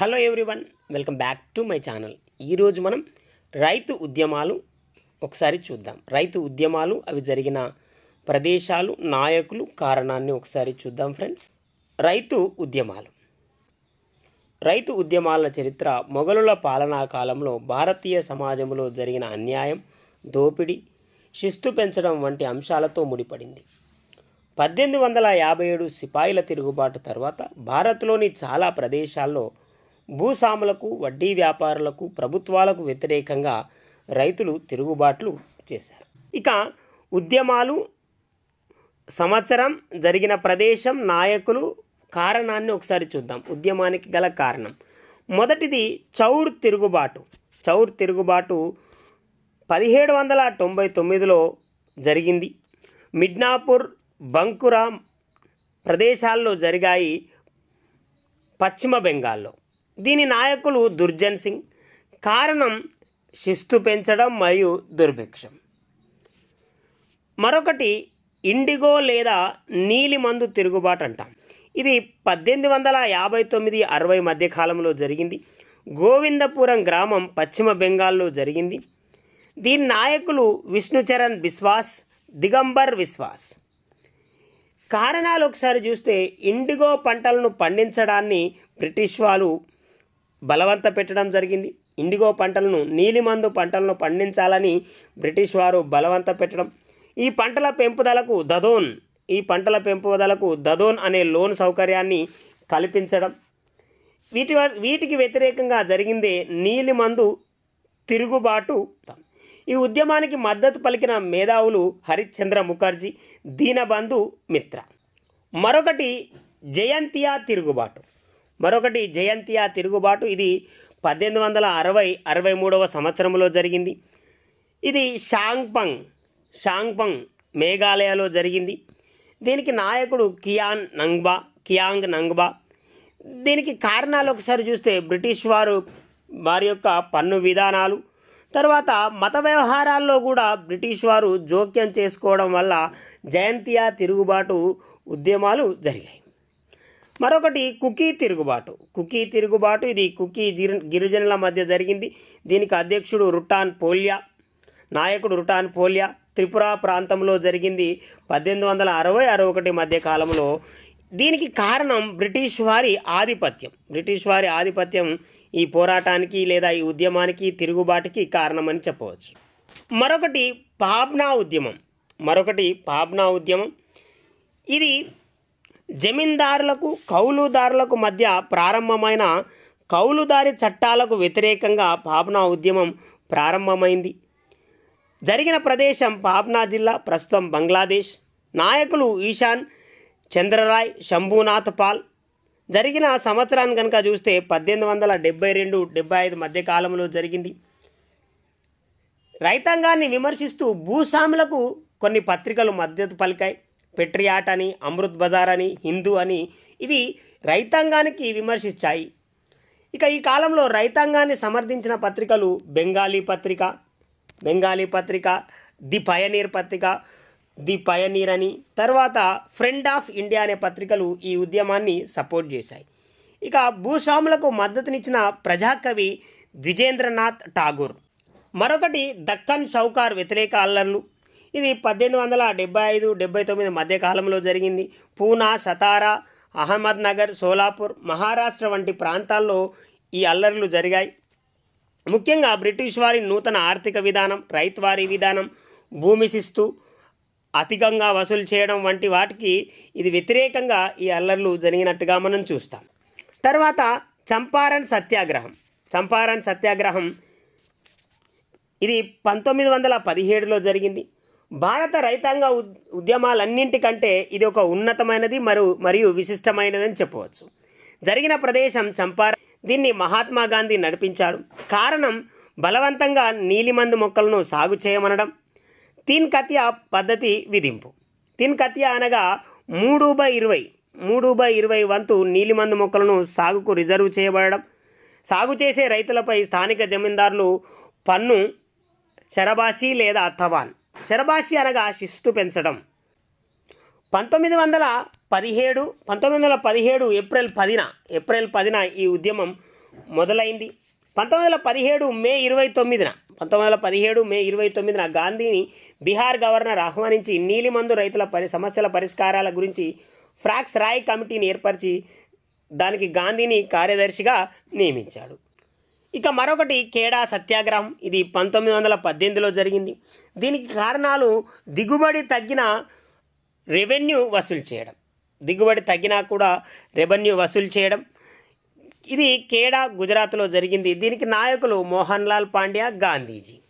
Hello everyone welcome back to my channel. ఈరోజు మనం రైతు ఉద్యమాలు ఒకసారి చూద్దాం. రైతు ఉద్యమాలు అవి జరిగిన ప్రదేశాలు నాయకులు కారణాన్ని ఒకసారి చూద్దాం ఫ్రెండ్స్. రైతు ఉద్యమాలు. రైతు ఉద్యమాల చరిత్ర మొఘలుల పాలనా కాలంలో భారతీయ సమాజంలో జరిగిన అన్యాయం దోపిడీ శిస్తు పెంచడం వంటి అంశాలతో ముడిపడింది. పద్దెనిమిది వందల యాభై ఏడు సిపాయిల తిరుగుబాటు తర్వాత భారత్లోని చాలా ప్రదేశాల్లో భూస్వాములకు వడ్డీ వ్యాపారులకు ప్రభుత్వాలకు వ్యతిరేకంగా రైతులు తిరుగుబాట్లు చేశారు. ఇక ఉద్యమాలు సంవత్సరం జరిగిన ప్రదేశం నాయకులు కారణాన్ని ఒకసారి చూద్దాం. ఉద్యమానికి గల కారణం. మొదటిది చౌర్ తిరుగుబాటు. చౌర్ తిరుగుబాటు పదిహేడు వందల తొంభై తొమ్మిదిలో జరిగింది. మిడ్నాపూర్ బంకురా ప్రదేశాల్లో జరిగాయి పశ్చిమ బెంగాల్లో. దీని నాయకులు దుర్జన్ సింగ్. కారణం శిస్తు పెంచడం మరియు దుర్భిక్షం. మరొకటి ఇండిగో లేదా నీలిమందు తిరుగుబాటు అంటాం. ఇది పద్దెనిమిది వందల యాభై తొమ్మిది అరవై మధ్య కాలంలో జరిగింది. గోవిందపురం గ్రామం పశ్చిమ బెంగాల్లో జరిగింది. దీని నాయకులు విష్ణుచరణ్ బిశ్వాస్ దిగంబర్ విశ్వాస్. కారణాలు ఒకసారి చూస్తే ఇండిగో పంటలను పండించడాన్ని బ్రిటిష్ వాళ్ళు బలవంత పెట్టడం జరిగింది. ఇండిగో పంటలను నీలిమందు పంటలను పండించాలని బ్రిటిష్ వారు బలవంత పెట్టడం. ఈ పంటల పెంపుదలకు దదోన్ ఈ పంటల పెంపుదలకు దదోన్ అనే లోన్ సౌకర్యాన్ని కల్పించడం. వీటి వీటికి వ్యతిరేకంగా జరిగిందే నీలిమందు తిరుగుబాటు. ఈ ఉద్యమానికి మద్దతు పలికిన మేధావులు హరిశ్చంద్ర ముఖర్జీ దీనబంధు మిత్ర. మరొకటి జయంతియా తిరుగుబాటు. మరొకటి జయంతియా తిరుగుబాటు. ఇది పద్దెనిమిది వందల అరవై అరవై మూడవ సంవత్సరంలో జరిగింది. ఇది షాంగ్పంగ్ షాంగ్పంగ్ మేఘాలయలో జరిగింది. దీనికి నాయకుడు కియాన్ నంగ్బా కియాంగ్ నంగ్బా. దీనికి కారణాలు ఒకసారి చూస్తే బ్రిటిష్ వారు వారి యొక్క పన్ను విధానాలు తర్వాత మత వ్యవహారాల్లో కూడా బ్రిటిష్ వారు జోక్యం చేసుకోవడం వల్ల జయంతియా తిరుగుబాటు ఉద్యమాలు జరిగాయి. మరొకటి కుకీ తిరుగుబాటు. కుకీ తిరుగుబాటు ఇది కుకీ గిరి- గిరిజనుల మధ్య జరిగింది. దీనికి అధ్యక్షుడు రుటాన్ పోలియా నాయకుడు రుటాన్ పోలియా త్రిపుర ప్రాంతంలో జరిగింది. పద్దెనిమిది వందల అరవై అరవై ఒకటి మధ్య కాలంలో దీనికి కారణం బ్రిటిష్ వారి ఆధిపత్యం. బ్రిటిష్ వారి ఆధిపత్యం ఈ పోరాటానికి లేదా ఈ ఉద్యమానికి తిరుగుబాటుకి కారణమని చెప్పవచ్చు. మరొకటి పాబ్నా ఉద్యమం. మరొకటి పాబ్నా ఉద్యమం. ఇది జమీందారులకు కౌలుదారులకు మధ్య ప్రారంభమైన కౌలుదారి చట్టాలకు వ్యతిరేకంగా పాబ్నా ఉద్యమం ప్రారంభమైంది. జరిగిన ప్రదేశం పాబ్నా జిల్లా ప్రస్తుతం బంగ్లాదేశ్. నాయకులు ఈశాన్ చంద్రరాయ్ శంభూనాథ్ పాల్. జరిగిన సంవత్సరాన్ని కనుక చూస్తే పద్దెనిమిది వందల డెబ్బై రెండు డెబ్బై ఐదు మధ్య కాలంలో జరిగింది. రైతాంగాన్ని విమర్శిస్తూ భూస్వాములకు కొన్ని పత్రికలు మద్దతు పలికాయి. పెట్రియాట్ అని అమృత్ బజార్ అని హిందూ అని ఇవి రైతాంగానికి విమర్శించాయి. ఇక ఈ కాలంలో రైతాంగాన్ని సమర్థించిన పత్రికలు బెంగాలీ పత్రిక బెంగాలీ పత్రిక ది పయనీర్ పత్రిక ది పయనీర్ అని తర్వాత ఫ్రెండ్ ఆఫ్ ఇండియా అనే పత్రికలు ఈ ఉద్యమాన్ని సపోర్ట్ చేశాయి. ఇక భూస్వాములకు మద్దతునిచ్చిన ప్రజాకవి ద్విజేంద్రనాథ్ ఠాగూర్. మరొకటి దక్కన్ షౌకార్ వ్యతిరేక అల్లర్లు. ఇది పద్దెనిమిది వందల డెబ్బై ఐదు డెబ్బై తొమ్మిది మధ్యకాలంలో జరిగింది. పూనా సతారా అహ్మద్నగర్ సోలాపూర్ మహారాష్ట్ర వంటి ప్రాంతాల్లో ఈ అల్లర్లు జరిగాయి. ముఖ్యంగా బ్రిటిష్ వారి నూతన ఆర్థిక విధానం రైతువారీ విధానం భూమి శిస్తు అధికంగా వసూలు చేయడం వంటి వాటికి ఇది వ్యతిరేకంగా ఈ అల్లర్లు జరిగినట్టుగా మనం చూస్తాం. తర్వాత చంపారన్ సత్యాగ్రహం. చంపారన్ సత్యాగ్రహం ఇది పంతొమ్మిది వందల పదిహేడులో జరిగింది. భారత రైతాంగ ఉద్యమాలన్నింటికంటే ఇది ఒక ఉన్నతమైనది మరియు మరియు విశిష్టమైనదని చెప్పవచ్చు. జరిగిన ప్రదేశం చంపార దీన్ని మహాత్మా గాంధీ నడిపించాడు. కారణం బలవంతంగా నీలిమందు మొక్కలను సాగు చేయమనడం. తీన్ కత్య పద్ధతి విధింపు. తీన్ కత్య అనగా మూడు బై ఇరవై మూడు బై ఇరవై వంతు నీలిమందు మొక్కలను సాగుకు రిజర్వ్ చేయబడడం. సాగు చేసే రైతులపై స్థానిక జమీందారులు పన్ను శరబాషి లేదా తవాన్ శరబాషి అనగా శిస్తు పెంచడం. పంతొమ్మిది వందల పదిహేడు పంతొమ్మిది వందల పదిహేడు ఏప్రిల్ పదిన ఏప్రిల్ పదిన ఈ ఉద్యమం మొదలైంది. పంతొమ్మిది వందల పదిహేడు మే ఇరవై తొమ్మిదిన పంతొమ్మిది వందల పదిహేడు మే ఇరవై తొమ్మిదిన గాంధీని బీహార్ గవర్నర్ ఆహ్వానించి నీలిమందు రైతుల పరి సమస్యల పరిష్కారాల గురించి ఫ్రాక్స్ రాయ్ కమిటీని ఏర్పరిచి దానికి గాంధీని కార్యదర్శిగా నియమించాడు. ఇక మరొకటి కేడా సత్యాగ్రహం. ఇది పంతొమ్మిది వందల పద్దెనిమిదిలో జరిగింది. దీనికి కారణాలు దిగుబడి తగ్గిన రెవెన్యూ వసూలు చేయడం. దిగుబడి తగ్గినా కూడా రెవెన్యూ వసూలు చేయడం. ఇది కేడా గుజరాత్లో జరిగింది. దీనికి నాయకులు మోహన్ లాల్ పాండ్యా గాంధీజీ.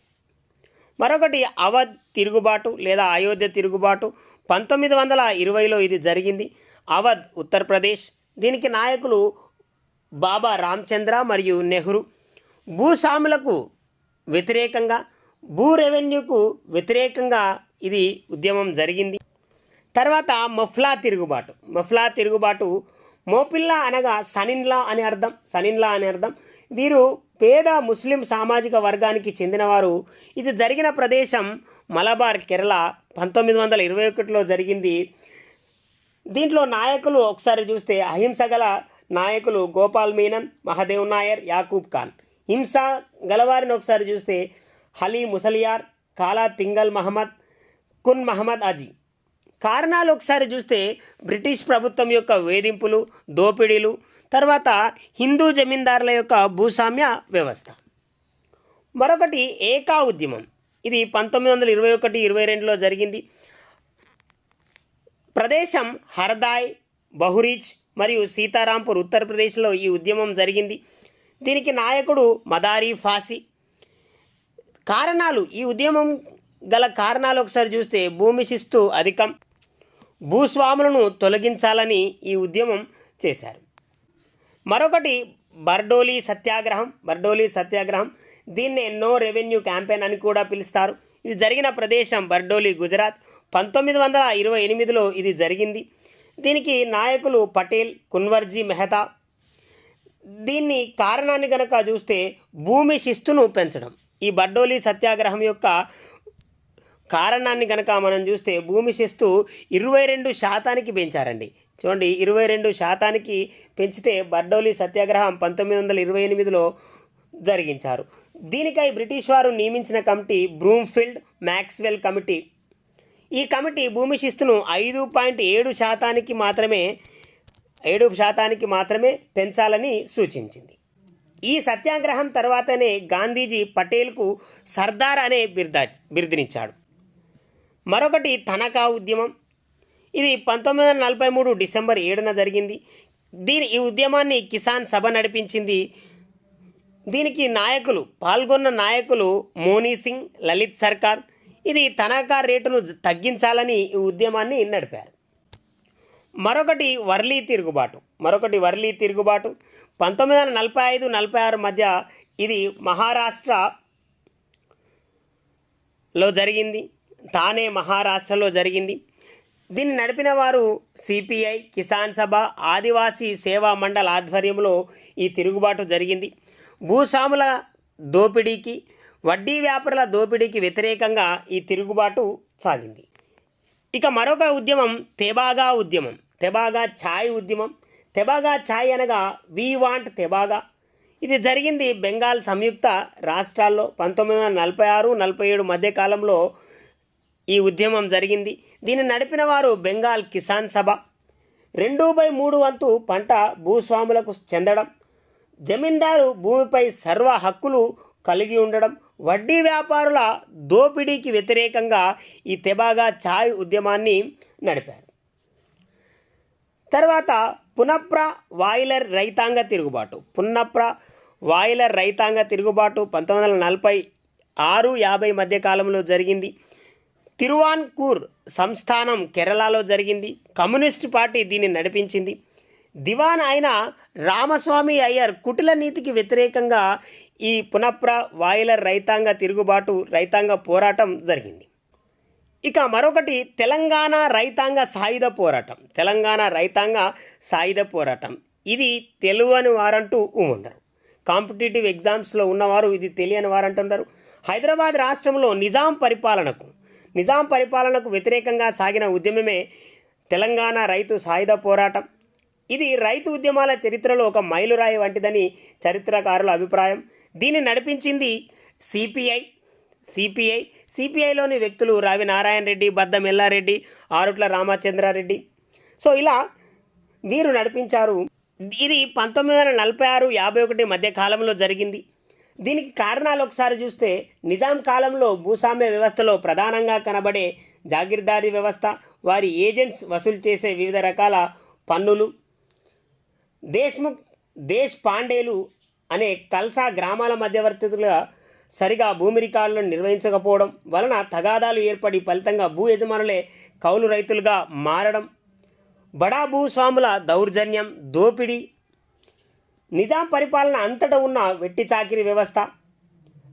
మరొకటి అవధ్ తిరుగుబాటు లేదా అయోధ్య తిరుగుబాటు. పంతొమ్మిది వందల ఇరవైలో ఇది జరిగింది. అవధ్ ఉత్తరప్రదేశ్. దీనికి నాయకులు బాబా రామచంద్ర మరియు నెహ్రూ. భూస్వాములకు వ్యతిరేకంగా భూ రెవెన్యూకు వ్యతిరేకంగా ఇది ఉద్యమం జరిగింది. తర్వాత మఫ్లా తిరుగుబాటు. మఫ్లా తిరుగుబాటు మోపిల్లా అనగా సనిన్లా అని అర్థం. సనిన్లా అని అర్థం. వీరు పేద ముస్లిం సామాజిక వర్గానికి చెందినవారు. ఇది జరిగిన ప్రదేశం మలబార్ కేరళ పంతొమ్మిది వందల ఇరవై ఒకటిలో జరిగింది. దీంట్లో నాయకులు ఒకసారి చూస్తే అహింస గల నాయకులు గోపాల్ మీనన్ మహదేవ్ నాయర్ యాకూబ్ ఖాన్. హింస గలవారిని ఒకసారి చూస్తే హలీ ముసలియార్ కాలా తింగల్ మహమ్మద్ కున్ మహమ్మద్ అజీ. కారణాలు ఒకసారి చూస్తే బ్రిటిష్ ప్రభుత్వం యొక్క వేధింపులు దోపిడీలు తర్వాత హిందూ జమీందారుల యొక్క భూస్వామ్య వ్యవస్థ. మరొకటి ఏకా ఉద్యమం. ఇది పంతొమ్మిది వందల ఇరవై ఒకటి ఇరవై రెండులో జరిగింది. ప్రదేశం హర్దాయ్ బహురీచ్ మరియు సీతారాంపూర్ ఉత్తరప్రదేశ్లో ఈ ఉద్యమం జరిగింది. దీనికి నాయకుడు మదారి ఫాసి. కారణాలు ఈ ఉద్యమం గల కారణాలు ఒకసారి చూస్తే భూమి శిస్తు అధికం భూస్వాములను తొలగించాలని ఈ ఉద్యమం చేశారు. మరొకటి బర్డోలీ సత్యాగ్రహం. బర్డోలీ సత్యాగ్రహం దీన్నే నో రెవెన్యూ క్యాంపెయిన్ అని కూడా పిలుస్తారు. ఇది జరిగిన ప్రదేశం బర్డోలీ గుజరాత్. పంతొమ్మిది వందల ఇరవై ఎనిమిదిలో ఇది జరిగింది. దీనికి నాయకులు పటేల్ కున్వర్జీ మెహతా దీన్ని కారణాన్ని గనక చూస్తే భూమి శిస్తును పెంచడం. ఈ బడ్డోలి సత్యాగ్రహం యొక్క కారణాన్ని గనక మనం చూస్తే భూమి శిస్తు ఇరవై రెండు శాతానికి పెంచారండి. చూడండి ఇరవై రెండు శాతానికి పెంచితే బర్డోలీ సత్యాగ్రహం పంతొమ్మిది వందల ఇరవై ఎనిమిదిలో జరిగించారు. దీనికై బ్రిటిష్ వారు నియమించిన కమిటీ బ్రూమ్ఫీల్డ్ మ్యాక్స్వెల్ కమిటీ. ఈ కమిటీ భూమి శిస్తును ఐదు పాయింట్ ఏడు శాతానికి మాత్రమే ఏడు శాతానికి మాత్రమే పెంచాలని సూచించింది. ఈ సత్యాగ్రహం తర్వాతనే గాంధీజీ పటేల్కు సర్దార్ అనే బిర్దా బిరుదునిచ్చాడు. మరొకటి తనఖా ఉద్యమం. ఇది పంతొమ్మిది వందల నలభై మూడు డిసెంబర్ ఏడున జరిగింది. దీని ఈ ఉద్యమాన్ని కిసాన్ సభ నడిపించింది. దీనికి నాయకులు పాల్గొన్న నాయకులు మోనీ సింగ్ లలిత్ సర్కార్. ఇది తనఖా రేటును తగ్గించాలని ఈ ఉద్యమాన్ని నడిపారు. మరొకటి వర్లీ తిరుగుబాటు. మరొకటి వర్లీ తిరుగుబాటు. పంతొమ్మిది వందల నలభై ఐదు నలభై ఆరు మధ్య ఇది మహారాష్ట్ర లో జరిగింది. తానే మహారాష్ట్రలో జరిగింది. దీన్ని నడిపిన వారు సిపిఐ కిసాన్ సభ ఆదివాసీ సేవా మండల ఆధ్వర్యంలో ఈ తిరుగుబాటు జరిగింది. భూస్వాముల దోపిడీకి వడ్డీ వ్యాపారుల దోపిడీకి వ్యతిరేకంగా ఈ తిరుగుబాటు సాగింది. ఇక మరొక ఉద్యమం తెబాగా ఉద్యమం. తెబాగా ఛాయ్ ఉద్యమం. తెబాగా ఛాయ్ అనగా వి వాంట్ తెబాగా. ఇది జరిగింది బెంగాల్ సంయుక్త రాష్ట్రాల్లో పంతొమ్మిది వందల నలభై ఆరు నలభై ఏడు మధ్యకాలంలో ఈ ఉద్యమం జరిగింది. దీన్ని నడిపిన వారు బెంగాల్ కిసాన్ సభ. రెండు బై మూడు వంతు పంట భూస్వాములకు చెందడం. జమీందారు భూమిపై సర్వ హక్కులు కలిగి ఉండడం. వడ్డీ వ్యాపారుల దోపిడీకి వ్యతిరేకంగా ఈ తెబాగా ఛాయ్ ఉద్యమాన్ని నడిపారు. తర్వాత పునప్ర వాయిలర్ రైతాంగ తిరుగుబాటు. పునప్ర వాయిలర్ రైతాంగ తిరుగుబాటు పంతొమ్మిది వందల నలభై ఆరు యాభై మధ్య కాలంలో జరిగింది. తిరువాన్కూర్ సంస్థానం కేరళలో జరిగింది. కమ్యూనిస్ట్ పార్టీ దీన్ని నడిపించింది. దివాన్ అయిన రామస్వామి అయ్యర్ కుటిల నీతికి వ్యతిరేకంగా ఈ పునప్ర వాయిలర్ రైతాంగ తిరుగుబాటు రైతాంగ పోరాటం జరిగింది. ఇక మరొకటి తెలంగాణ రైతాంగ సాయుధ పోరాటం. తెలంగాణ రైతాంగ సాయుధ పోరాటం. ఇది తెలియని వారంటూ ఉండరు కాంపిటేటివ్ ఎగ్జామ్స్లో ఉన్నవారు ఇది తెలియని వారంటున్నారు హైదరాబాద్ రాష్ట్రంలో నిజాం పరిపాలనకు నిజాం పరిపాలనకు వ్యతిరేకంగా సాగిన ఉద్యమమే తెలంగాణ రైతు సాయుధ పోరాటం. ఇది రైతు ఉద్యమాల చరిత్రలో ఒక మైలురాయి వంటిదని చరిత్రకారుల అభిప్రాయం. దీన్ని నడిపించింది సిపిఐ. సిపిఐ సిపిఐలోని వ్యక్తులు రావి నారాయణ రెడ్డి బద్దం ఎల్లారెడ్డి ఆరుట్ల రామచంద్రారెడ్డి. సో ఇలా వీరు నడిపించారు. ఇది పంతొమ్మిది వందల నలభై ఆరు యాభై ఒకటి మధ్య కాలంలో జరిగింది. దీనికి కారణాలు ఒకసారి చూస్తే నిజాం కాలంలో భూస్వామ్య వ్యవస్థలో ప్రధానంగా కనబడే జాగీర్దారీ వ్యవస్థ వారి ఏజెంట్స్ వసూలు చేసే వివిధ రకాల పన్నులు దేశ్ముఖ్ దేశ్ పాండేలు అనే కల్సా గ్రామాల మధ్యవర్తులుగా సరిగా భూమి రికార్డులను నిర్వహించకపోవడం వలన తగాదాలు ఏర్పడి ఫలితంగా భూ యజమానులే కౌలు రైతులుగా మారడం. బడా భూస్వాముల దౌర్జన్యం దోపిడీ నిజాం పరిపాలన అంతటా ఉన్న వెట్టి చాకిరి వ్యవస్థ.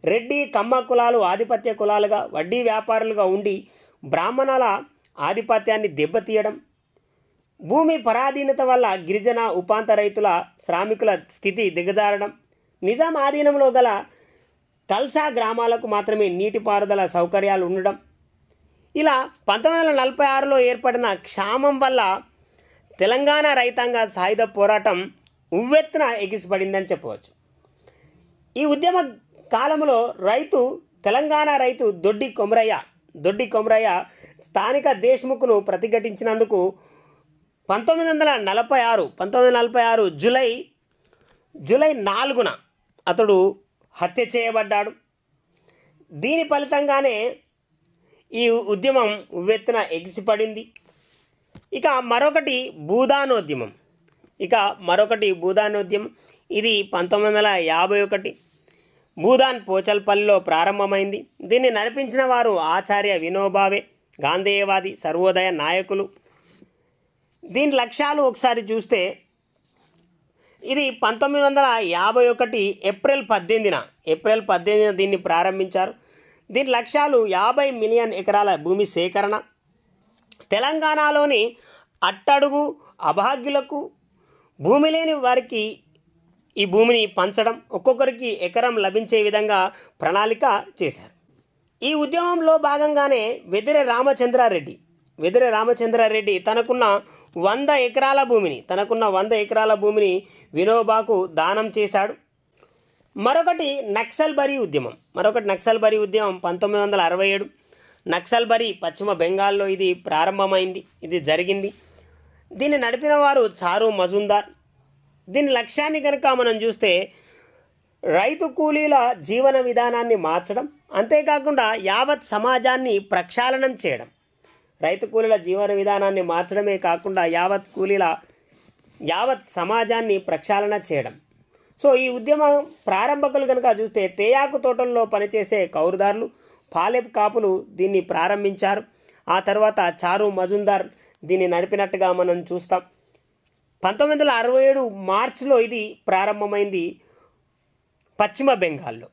రెడ్డి కమ్మ కులాలు ఆధిపత్య కులాలుగా వడ్డీ వ్యాపారులుగా ఉండి బ్రాహ్మణాల ఆధిపత్యాన్ని దెబ్బతీయడం. భూమి పరాధీనత వల్ల గిరిజన ఉపాంత రైతుల శ్రామికుల స్థితి దిగజారడం. నిజాం ఆధీనంలో గల కల్సా గ్రామాలకు మాత్రమే నీటిపారుదల సౌకర్యాలు ఉండడం ఇలా పంతొమ్మిది వందల నలభై ఆరులో ఏర్పడిన క్షామం వల్ల తెలంగాణ రైతాంగ సాయుధ పోరాటం ఉవ్వెత్తున ఎగిసిపడిందని చెప్పవచ్చు. ఈ ఉద్యమ కాలంలో రైతు తెలంగాణ రైతు దొడ్డి కొమరయ్య దొడ్డి కొమరయ్య స్థానిక దేశ్ముఖ్ను ప్రతిఘటించినందుకు పంతొమ్మిది వందల నలభై ఆరు పంతొమ్మిది వందల నలభై ఆరు జూలై జూలై నాలుగున అతడు హత్య చేయబడ్డాడు. దీని ఫలితంగానే ఈ ఉద్యమం ఉవ్వెత్తున ఎగిసిపడింది. ఇక మరొకటి భూదానోద్యమం. ఇక మరొకటి భూదానోద్యమం. ఇది పంతొమ్మిది వందల యాభై ఒకటి. భూదాన్ పోచల్పల్లిలో ప్రారంభమైంది. దీన్ని నడిపించిన వారు ఆచార్య వినోబావే గాంధేయవాది సర్వోదయ నాయకులు. దీని లక్ష్యాలు ఒకసారి చూస్తే ఇది పంతొమ్మిది వందల యాభై ఒకటి ఏప్రిల్ పద్దెనిమిదిన. ఏప్రిల్ పద్దెనిమిదిన దీన్ని ప్రారంభించారు. దీని లక్ష్యాలు యాభై మిలియన్ ఎకరాల భూమి సేకరణ తెలంగాణలోని అట్టడుగు అభాగ్యులకు భూమి లేని వారికి ఈ భూమిని పంచడం ఒక్కొక్కరికి ఎకరం లభించే విధంగా ప్రణాళిక చేశారు. ఈ ఉద్యమంలో భాగంగానే వెదిరె రామచంద్రారెడ్డి వెదిరె రామచంద్రారెడ్డి తనకున్న వంద ఎకరాల భూమిని తనకున్న వంద ఎకరాల భూమిని వినోబాకు దానం చేశాడు. మరొకటి నక్సల్బరీ ఉద్యమం. మరొకటి నక్సల్ బరీ ఉద్యమం పంతొమ్మిది వందల అరవై ఏడు. నక్సల్బరీ పశ్చిమ బెంగాల్లో ఇది ప్రారంభమైంది ఇది జరిగింది. దీన్ని నడిపిన వారు చారు మజుందార్. దీని లక్ష్యాన్ని కనుక మనం చూస్తే రైతు కూలీల జీవన విధానాన్ని మార్చడం అంతేకాకుండా యావత్ సమాజాన్ని ప్రక్షాళనం చేయడం. రైతు కూలీల జీవన విధానాన్ని మార్చడమే కాకుండా యావత్ కూలీల యావత్ సమాజాన్ని ప్రక్షాళన చేయడం. సో ఈ ఉద్యమం ప్రారంభకులు కనుక చూస్తే తేయాకు తోటల్లో పనిచేసే కౌరుదారులు పాలెపు కాపులు దీన్ని ప్రారంభించారు. ఆ తర్వాత చారు మజుందార్ దీన్ని నడిపినట్టుగా మనం చూస్తాం. పంతొమ్మిది వందల అరవై ఏడు మార్చిలో ఇది ప్రారంభమైంది పశ్చిమ బెంగాల్లో.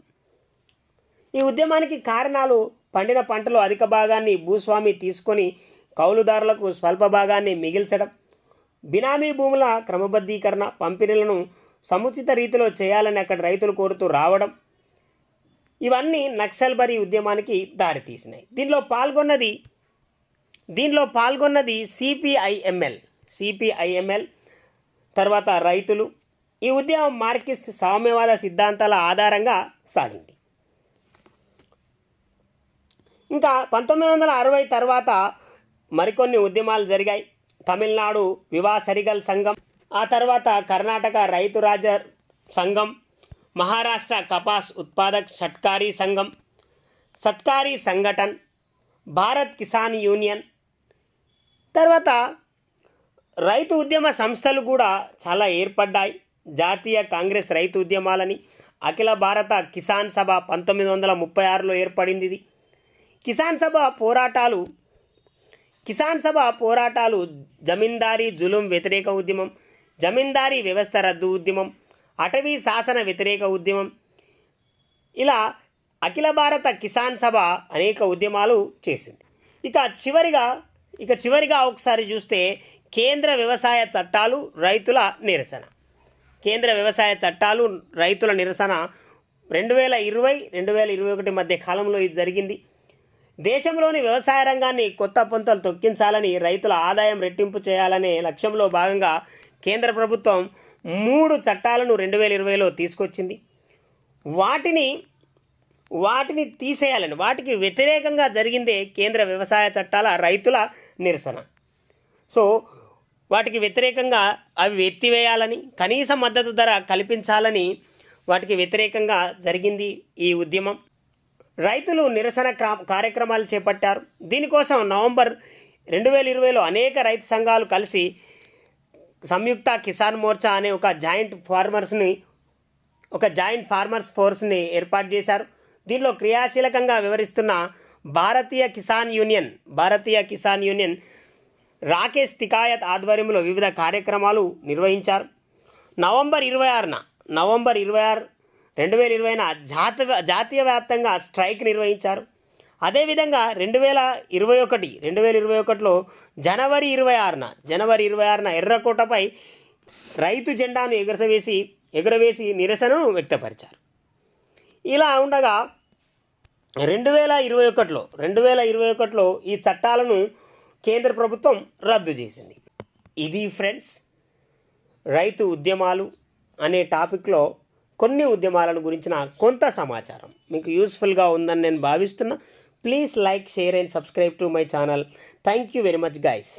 ఈ ఉద్యమానికి కారణాలు పండిన పంటలో అధిక భాగాన్ని భూస్వామి తీసుకొని కౌలుదారులకు స్వల్ప భాగాన్ని మిగిల్చడం బినామీ భూముల క్రమబద్ధీకరణ పంపిణీలను సముచిత రీతిలో చేయాలని అక్కడ రైతులు కోరుతూ రావడం ఇవన్నీ నక్సల్బరీ ఉద్యమానికి దారితీసినాయి. దీనిలో పాల్గొన్నది దీనిలో పాల్గొన్నది సిపిఐఎంఎల్. సిపిఐఎంఎల్ తర్వాత రైతులు. ఈ ఉద్యమం మార్కిస్ట్ సామ్యవాద సిద్ధాంతాల ఆధారంగా సాగింది. ఇంకా పంతొమ్మిది వందల అరవై తర్వాత మరికొన్ని ఉద్యమాలు జరిగాయి. తమిళనాడు వివా సరిగల్ సంఘం ఆ తర్వాత కర్ణాటక రైతు రాజ సంఘం మహారాష్ట్ర కపాస్ ఉత్పాదక్ షట్కారీ సంఘం సత్కారీ సంఘటన్ భారత్ కిసాన్ యూనియన్. తర్వాత రైతు ఉద్యమ సంస్థలు కూడా చాలా ఏర్పడ్డాయి. జాతీయ కాంగ్రెస్ రైతు ఉద్యమాలని అఖిల భారత కిసాన్ సభ పంతొమ్మిది వందల ముప్పై ఆరులో ఏర్పడింది ఇది. కిసాన్ సభ పోరాటాలు కిసాన్ సభ పోరాటాలు జమీందారీ జులుం వ్యతిరేక ఉద్యమం జమీందారీ వ్యవస్థ రద్దు ఉద్యమం అటవీ శాసన వ్యతిరేక ఉద్యమం. ఇలా అఖిల భారత కిసాన్ సభ అనేక ఉద్యమాలు చేసింది. ఇక చివరిగా ఇక చివరిగా ఒకసారి చూస్తే కేంద్ర వ్యవసాయ చట్టాలు రైతుల నిరసన. కేంద్ర వ్యవసాయ చట్టాలు రైతుల నిరసన. రెండు వేల ఇరవై రెండు వేల ఇరవై ఒకటి మధ్య కాలంలో ఇది జరిగింది. దేశంలోని వ్యవసాయ రంగాన్ని కొత్త పొంతలు తొక్కించాలని రైతుల ఆదాయం రెట్టింపు చేయాలనే లక్ష్యంలో భాగంగా కేంద్ర ప్రభుత్వం మూడు చట్టాలను రెండు వేల ఇరవైలో తీసుకొచ్చింది. వాటిని వాటిని తీసేయాలని వాటికి వ్యతిరేకంగా జరిగిందే కేంద్ర వ్యవసాయ చట్టాల రైతుల నిరసన. సో వాటికి వ్యతిరేకంగా అవి ఎత్తివేయాలని కనీస మద్దతు ధర కల్పించాలని వాటికి వ్యతిరేకంగా జరిగింది ఈ ఉద్యమం. రైతులు నిరసన క్రా- కార్యక్రమాలు చేపట్టారు. దీనికోసం నవంబర్ రెండు వేల ఇరవైలో అనేక రైతు సంఘాలు కలిసి సంయుక్త కిసాన్ మోర్చా అనే ఒక జాయింట్ ఫార్మర్స్ని ఒక జాయింట్ ఫార్మర్స్ ఫోర్స్ని ఏర్పాటు చేశారు. దీనిలో క్రియాశీలకంగా వివరిస్తున్న భారతీయ కిసాన్ యూనియన్ భారతీయ కిసాన్ యూనియన్ రాకేష్ తికాయత్ ఆధ్వర్యంలో వివిధ కార్యక్రమాలు నిర్వహించారు. నవంబర్ ఇరవై ఆరున నవంబర్ ఇరవై ఆరు రెండు వేల ఇరవైన జాతీయ జాతీయ వ్యాప్తంగా స్ట్రైక్ నిర్వహించారు. అదేవిధంగా రెండు వేల ఇరవై ఒకటి రెండు వేల ఇరవై ఒకటిలో జనవరి ఇరవై ఆరున జనవరి ఇరవై ఆరున ఎర్రకోటపై రైతు జెండాను ఎగరవేసి ఎగురవేసి నిరసనను వ్యక్తపరిచారు. ఇలా ఉండగా రెండు వేల ఇరవై ఒకటిలో రెండు వేల ఇరవై ఒకటిలో ఈ చట్టాలను కేంద్ర ప్రభుత్వం రద్దు చేసింది. ఇది ఫ్రెండ్స్ రైతు ఉద్యమాలు అనే టాపిక్లో కొన్ని ఉద్యమాలను గురించిన కొంత సమాచారం మీకు యూస్ఫుల్గా ఉందని నేను భావిస్తున్నా. Please like share and subscribe to my channel. Thank you very much guys